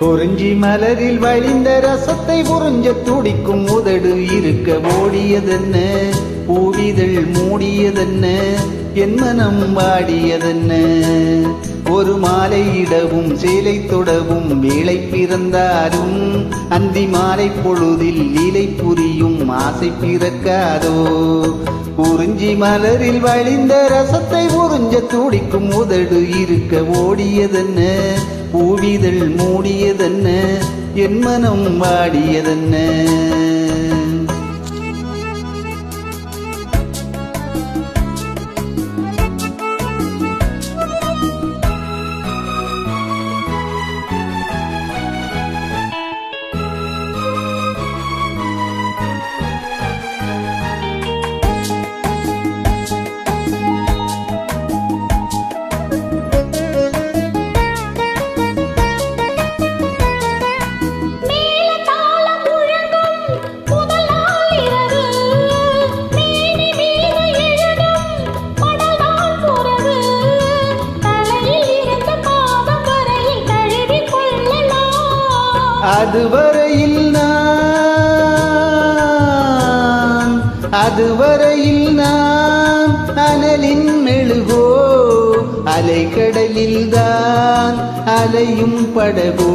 குறிஞ்சி மலரில் வழிந்த ரசத்தை புரிஞ்ச துடிக்கும் உதடு இருக்க ஓடியதென்ன? பூவிதழ் மூடியதென்ன? என் மனம் வாடியதென்ன? ஒரு மாலையிடவும் சேலை தொடவும் வேலை பிறந்தாலும் அந்தி மாலை பொழுதில் இலை புரியும் ஆசை பிறக்காதோ? உறிஞ்சி மலரில் வழிந்த ரசத்தை உறிஞ்ச துடிக்கும் உதடு இருக்க ஓடியதென்ன? பூவிதழ் மூடியதென்ன? என் மனம் வாடியதென்ன? அதுவரையில் நான் அதுவரையில் நான் அனலின் மெழுகோ அலைக்கடலில் தான் அலையும் படகோ.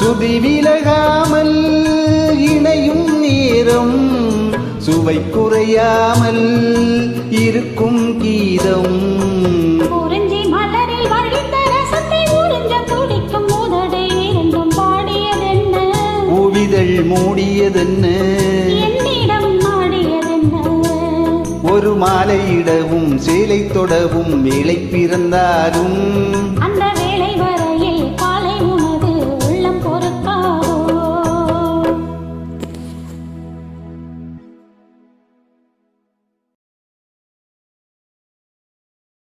சுதி விலகாமல் இணையும் நேரம் சுவை குறையாமல் இருக்கும் கீதம். மூடியதென்ன? ஒரு மாலையிடவும் சேலை தொடவும் வேலை பிறந்தாலும்